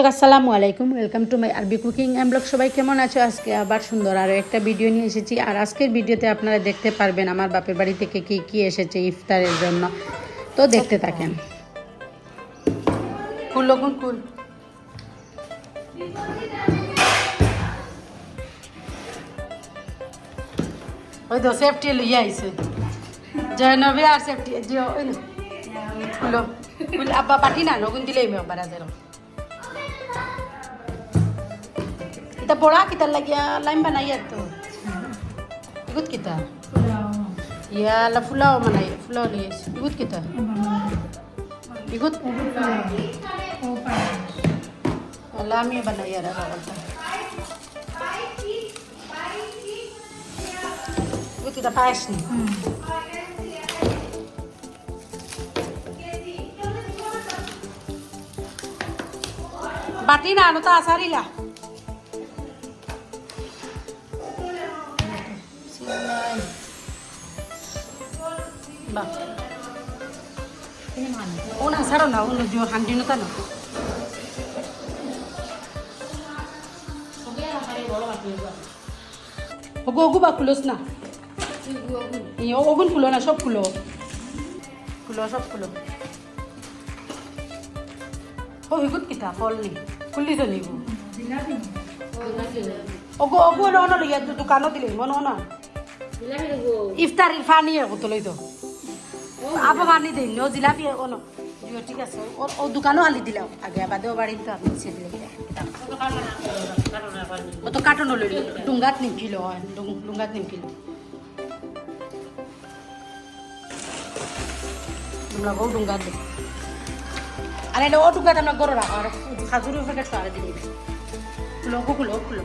দর্শক আসসালামু আলাইকুম। ওয়েলকাম টু মাই আরবি কুকিং অ্যান্ড ব্লগ সবাই কেমন আছো? আজকে আবার সুন্দর আরও একটা ভিডিও নিয়ে এসেছি। আর আজকের ভিডিওতে আপনারা দেখতে পারবেন আমার বাপের বাড়ি থেকে কি কি এসেছে ইফতারের জন্য। তো দেখতে থাকেন। কুল লগুন কুল ওই তো সেফটি লইয়া আইছে। জয়নবে আর সেফটি যে ওই না। কুলো আব্বা পাটি না লগুন দিলেই মে বারাজের Kita bola kita lagi lain mana ya tu. Ikut kita. Ya la pulau mana ya? Pulau ni. Ikut kita. Ikut. Alami bana ya dah kata. Ikut kita pas ni. Bati na Una saro na uno jo handi no tano. ওগো ওগো বা খুলোস না। ওগুন খুলো না সব খুলো। খুলো সব খুলো। ও হিগুত কিতা ফল নি খুলি তো নিবো। ওগো ওগো লইয়া দোকানত দিলে মনে না ইফতারির ফানি কত লই তো। আবার ফানি দিন ও জিলাপি কোনো জিও ঠিক আছে। ও ও দোকানও আলি দিলাম। আগে বাদেও বাড়ি তো আপনি সে দিলে ও তো কার্টনও লইল ডুঙ্গাত নিমকিল ডুঙ্গাত নিমকিল। তোমরা বউ ডুঙ্গাত দিল আরে ও ডুঙ্গাত আমরা গরো রাখো, আর খাজুরের প্যাকেট তো আরে খুলো খুলো খুলো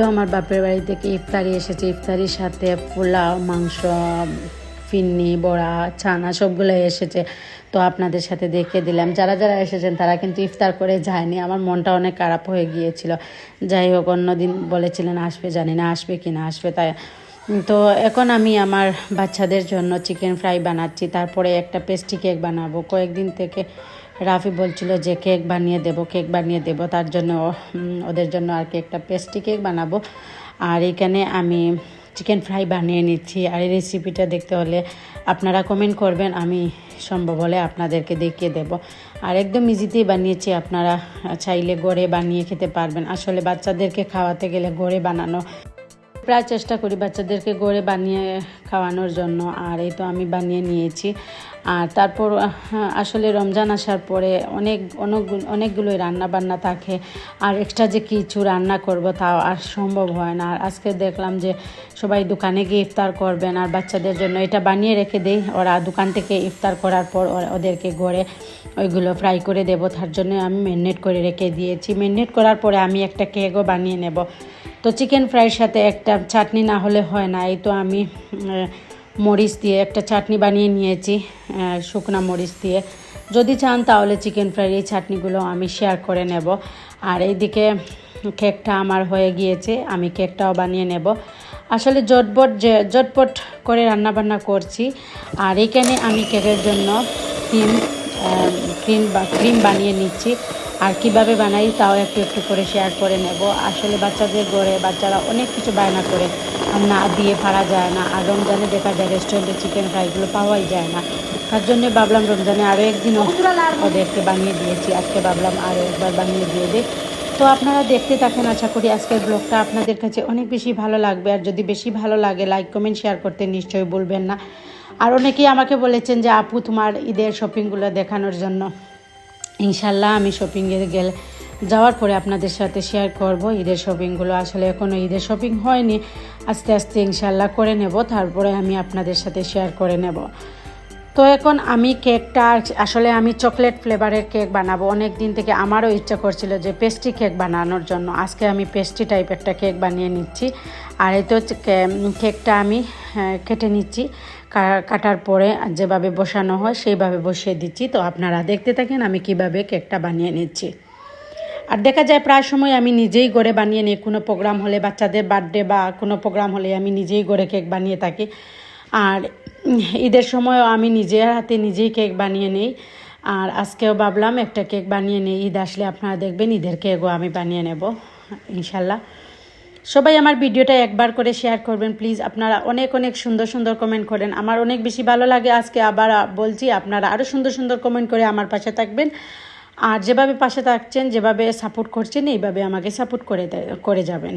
তো আমার বাপের বাড়ি থেকে ইফতারি এসেছে। ইফতারির সাথে পোলাও, মাংস, ফিন্নি, বড়া, ছানা সবগুলোই এসেছে। তো আপনাদের সাথে দেখে দিলাম। যারা যারা এসেছেন, তারা কিন্তু ইফতার করে যায়নি। আমার মনটা অনেক খারাপ হয়ে গিয়েছিল। যাই হোক, অন্যদিন বলেছিলেন, আসবে জানি না, আসবে কি না, আসবে তাই। তো এখন আমি আমার বাচ্চাদের জন্য চিকেন ফ্রাই বানাচ্ছি। তারপরে একটা পেস্ট্রি কেক বানাবো। কয়েকদিন থেকে রাফি বলছিল যে কেক বানিয়ে দেব, কেক বানিয়ে দেব, তার জন্য ওদের জন্য আর কি একটা পেস্টি কেক বানাবো। আর এখানে আমি চিকেন ফ্রাই বানিয়ে নিচ্ছি। আর এই রেসিপিটা দেখতে হলে আপনারা কমেন্ট করবেন, আমি সম্ভব হলে আপনাদেরকে দেখিয়ে দেব। আর একদম ইজিতেই বানিয়েছি, আপনারা চাইলে গড়ে বানিয়ে খেতে পারবেন। আসলে বাচ্চাদেরকে খাওয়াতে গেলে গড়ে বানানো প্রায় চেষ্টা করি বাচ্চাদেরকে গড়ে বানিয়ে খাওয়ানোর জন্য, আর এই তো আমি বানিয়ে নিয়েছি। আর তারপর আসলে রমজান আসার পরে অনেক অনেক, অনেকগুলোই রান্না বান্না থাকে, আর এক্সট্রা যে কিছু রান্না করব তাও আর সম্ভব হয় না। আর আজকে দেখলাম যে সবাই দোকানে গিয়ে ইফতার করবেন, আর বাচ্চাদের জন্য এটা বানিয়ে রেখে দেই। ওরা দোকান থেকে ইফতার করার পর ওদেরকে গড়ে ওইগুলো ফ্রাই করে দেবো। তার জন্য আমি ম্যারিনেট করে রেখে দিয়েছি। ম্যারিনেট করার পরে আমি একটা কেকও বানিয়ে নেব। তো চিকেন ফ্রাইয়ের সাথে একটা চাটনি না হলে হয় না। এই তো আমি মরিচ দিয়ে একটা চাটনি বানিয়ে নিয়েছি শুকনা মরিচ দিয়ে। যদি চান তাহলে চিকেন ফ্রাইয়ের এই চাটনিগুলো আমি শেয়ার করে নেব। আর এইদিকে কেকটা আমার হয়ে গিয়েছে, আমি কেকটাও বানিয়ে নেব। আসলে জটপট যে, জটপট করে রান্নাবান্না করছি, আর এখানে আমি কেকের জন্য ক্রিম ক্রিম বা ক্রিম বানিয়ে নিচ্ছি। আর কীভাবে বানাই তাও একটু একটু করে শেয়ার করে নেব। আসলে বাচ্চাদের গড়ে বাচ্চারা অনেক কিছু বায়না করে। না দিয়ে পারা যায় না, আর রমজানে দেখা যায় রেস্টুরেন্টে চিকেন ফ্রাইগুলো পাওয়াই যায় না। তার জন্য ভাবলাম রমজানে আরও একদিন ওদেরকে বানিয়ে দিয়েছি। আজকে ভাবলাম আরও একবার বানিয়ে দিয়ে দিই। তো আপনারা দেখতে থাকেন, আশা করি আজকের ব্লগটা আপনাদের কাছে অনেক বেশি ভালো লাগবে। আর যদি বেশি ভালো লাগে লাইক কমেন্ট শেয়ার করতে নিশ্চয়ই বলবেন না। আর অনেকেই আমাকে বলেছেন যে, আপু, তোমার ঈদের শপিংগুলো দেখানোর জন্য। ইনশাল্লাহ আমি শপিংয়ে গেলে, যাওয়ার পরে আপনাদের সাথে শেয়ার করব ঈদের শপিংগুলো আসলে এখনও ঈদের শপিং হয়নি, আস্তে আস্তে ইনশাল্লাহ করে নেব, তারপরে আমি আপনাদের সাথে শেয়ার করে নেব। তো এখন আমি কেকটা, আসলে আমি চকলেট ফ্লেভারের কেক বানাবো। অনেক দিন থেকে আমারও ইচ্ছা করছিল যে পেস্ট্রি কেক বানানোর জন্য। আজকে আমি পেস্ট্রি টাইপ একটা কেক বানিয়ে নিচ্ছি। আর এই তো কেকটা আমি কেটে নিচ্ছি। কাটার পরে যেভাবে বসানো হয়, সেইভাবে বসিয়ে দিচ্ছি। তো আপনারা দেখতে থাকেন আমি কীভাবে কেকটা বানিয়ে নিচ্ছি। আর দেখা যায় প্রায় সময় আমি নিজেই ঘরে বানিয়ে নিই। কোনো প্রোগ্রাম হলে বাচ্চাদের বার্থডে বা কোনো প্রোগ্রাম হলে আমি নিজেই ঘরে কেক বানিয়ে থাকি। আর ঈদের সময়ও আমি নিজের হাতে নিজেই কেক বানিয়ে নিই। আর আজকেও ভাবলাম একটা কেক বানিয়ে নিই। ঈদ আসলে আপনারা দেখবেন ঈদের কেকও আমি বানিয়ে নেব, ইনশাল্লাহ। সবাই আমার ভিডিওটা একবার করে শেয়ার করবেন প্লিজ আপনারা অনেক অনেক সুন্দর সুন্দর কমেন্ট করেন। আমার অনেক বেশি ভালো লাগে আজকে আবার বলছি, আপনারা আরও সুন্দর সুন্দর কমেন্ট করে আমার পাশে থাকবেন। আর যেভাবে পাশে থাকছেন, যেভাবে সাপোর্ট করছেন, এইভাবে আমাকে সাপোর্ট করে করে যাবেন।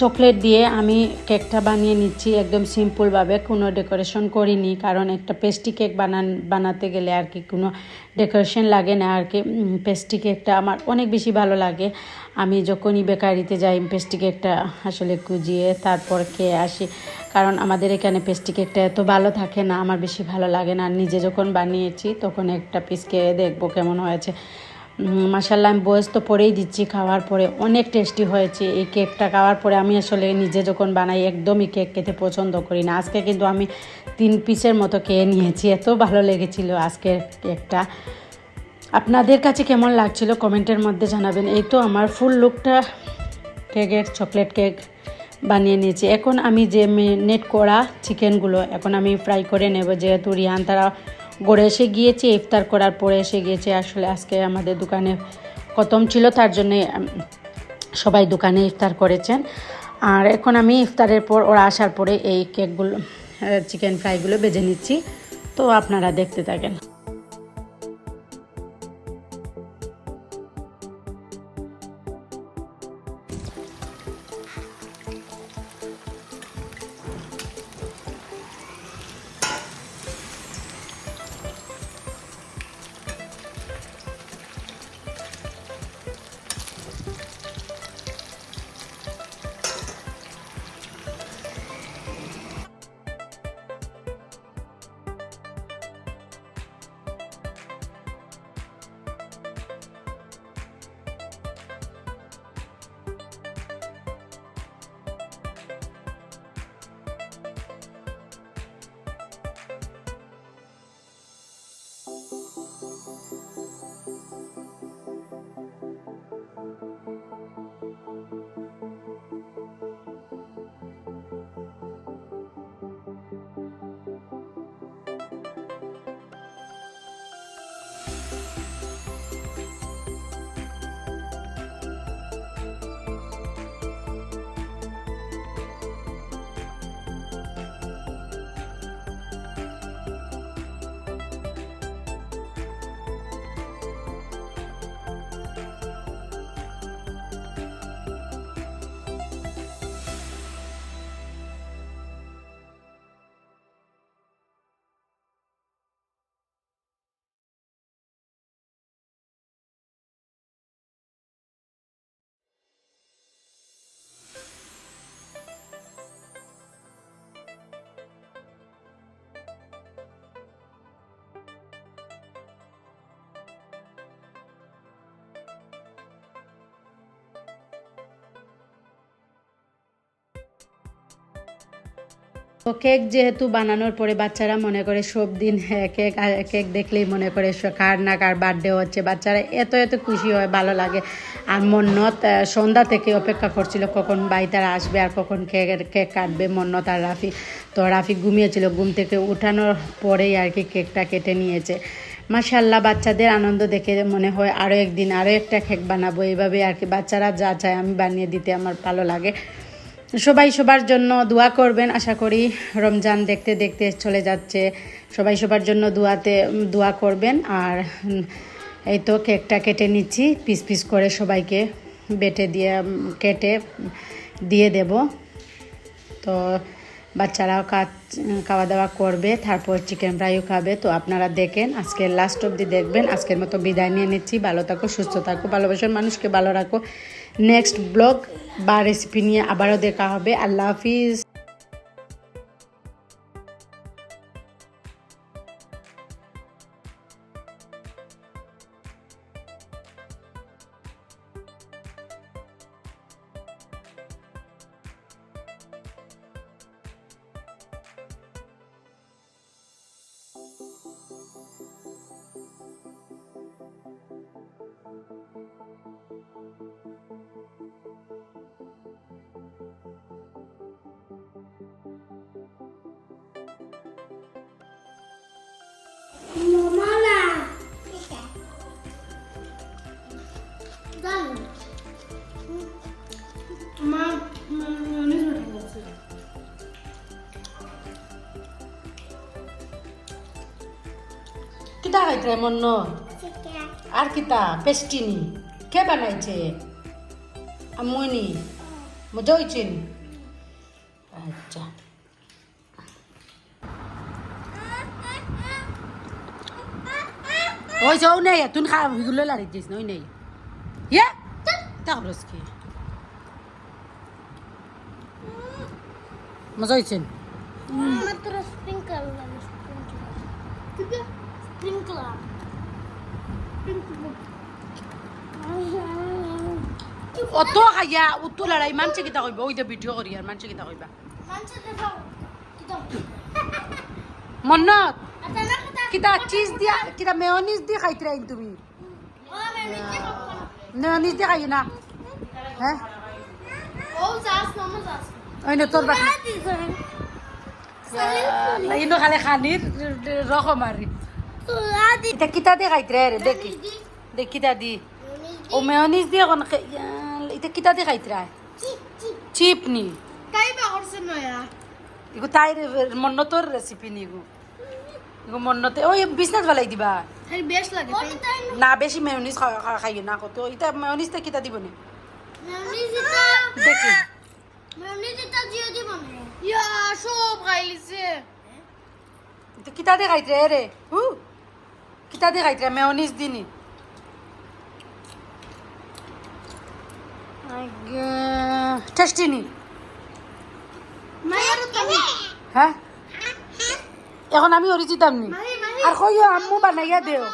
চকলেট দিয়ে আমি কেকটা বানিয়ে নিচ্ছি, একদম সিম্পলভাবে। কোনো ডেকোরেশন করিনি, কারণ একটা পেস্ট্রি কেক বানান, বানাতে গেলে আর কি কোনো ডেকোরেশন লাগে না। আর কি পেস্ট্রি কেকটা আমার অনেক বেশি ভালো লাগে। আমি যখনই বেকারিতে যাই পেস্ট্রি কেকটা আসলে কুজিয়ে তারপর খেয়ে আসি। কারণ আমাদের এখানে পেস্ট্রি কেকটা এত ভালো থাকে না, আমার বেশি ভালো লাগে না। নিজে যখন বানিয়েছি, তখন একটা পিস খেয়ে দেখব কেমন হয়েছে। মাসাল্লাহ আমি বয়স তো পরেই দিচ্ছি খাওয়ার পরে। অনেক টেস্টি হয়েছে এই কেকটা খাওয়ার পরে। আমি আসলে নিজে যখন বানাই, একদমই কেক খেতে পছন্দ করি না। আজকে কিন্তু আমি তিন পিসের মতো খেয়ে নিয়েছি। এত ভালো লেগেছিল আজকের কেকটা আপনাদের কাছে কেমন লাগছিল কমেন্টের মধ্যে জানাবেন। এই তো আমার ফুল লুকটা কেকের চকলেট কেক বানিয়ে নিয়েছি। এখন আমি যে নেট করা চিকেনগুলো এখন আমি ফ্রাই করে নেব। যেহেতু রিহান তারা গড়ে এসে গিয়েছে, ইফতার করার পরে এসে গিয়েছে। আসলে আজকে আমাদের দোকানে কতম ছিল, তার জন্যে সবাই দোকানে ইফতার করেছেন। আর এখন আমি ইফতারের পর, ওরা আসার পরে এই কেকগুলো চিকেন ফ্রাইগুলো বেজে নিচ্ছি। তো আপনারা দেখতে থাকেন। তো কেক যেহেতু বানানোর পরে বাচ্চারা মনে করে সব দিন হ্যাঁ, কেক কেক দেখলেই মনে করে কার না কার বার্থডে হচ্ছে। বাচ্চারা এত এত খুশি হয় ভালো লাগে। আর মন্নত সন্ধ্যা থেকে অপেক্ষা করছিল কখন বাই তারা আসবে আর কখন কেক কেক কাটবে মন্নত আর রাফি। তো রাফি ঘুমিয়েছিল ঘুম থেকে উঠানোর পরেই আর কি কেকটা কেটে নিয়েছে। মাশাল্লাহ বাচ্চাদের আনন্দ দেখে মনে হয় আরও একদিন আরও একটা কেক বানাবো। এইভাবে আর কি বাচ্চারা যা চায় আমি বানিয়ে দিতে আমার ভালো লাগে। সবাই সবার জন্য দোয়া করবেন, আশা করি রমজান দেখতে দেখতে চলে যাচ্ছে। সবাই সবার জন্য দোয়াতে, দোয়া করবেন। আর এই তো কেকটা কেটে নিচ্ছি, পিস পিস করে সবাইকে বেটে দিয়ে কেটে দিয়ে দেব। তো বাচ্চারাও কাজ, খাওয়া দাওয়া করবে, তারপর চিকেন ফ্রাইও খাবে। তো আপনারা দেখেন আজকের লাস্ট অবধি দেখবেন। আজকের মতো বিদায় নিয়ে নিচ্ছি। ভালো থাকো, সুস্থ থাকো, ভালোবাসার মানুষকে ভালো রাখো। নেক্সট ব্লগ বা রেসিপি নিয়ে আবারও দেখা হবে। আল্লাহ হাফিজ। কিতা খাইতে মন্ন আর কিতা পেস্টিনি কে বানাইছে আম্মুনি মজা হয়েছে ওই যাও নেই তুই খা এগুলো লাড়ি দিস না ওই নেই। ইয়ে তারপর কি? মজা হয়েছে? নি? মাত্র স্প্রিংকলার লাগে স্প্রিংকলার স্প্রিংকলার অত খাইয়া উত্তো লড়াই মানছে কিতা কইবা? ওই যে ভিডিও করি আর মানছে কিতা কইবা? মন্নত? কিতা চিজ দিয়া কিতা মেয়নিজ দিয়ে খাইতে রাইন তুমি মেয়নিজ দিয়ে খাই না হ্যাঁ ওই না তোর ইনো খালে খানির রকমারি তুলাদি এটা কিতা দিয়ে খাইতে রে দেখি দেখ কিতা দি ও মেয়নিজ দিয়ে কোন এটা কিতা দিয়ে খাইতে রে চিপ নি তাই বা করছে নয়া ইগো তাই মন্নতর রেসিপি নি ইগো ইগো মন্নতে ওই বিজনেস বালাই দিবা। না বেশি মেয়নিজ খাইও না কত। এটা মেয়নিজটা কিতা দিব নি? দেখি দি ইয়া কিতা দিয়ে খাইতে রে হু? কিতা দিয়ে খাইতে মেয়নিজ দিনি। টেস্টি নি মায়ের তুমি হ্যাঁ এখন আমি অরিজিতাম নি আর কইও আম্মু বানাইয়া দেও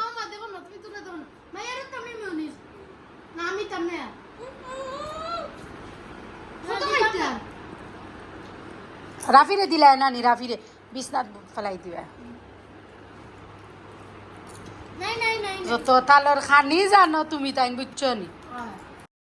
রাফিরে দিলা না নি রাফিরে বিছনাত ফেলাই দিবা যত তালর খানি জানো তুমি তাই বুঝছ নি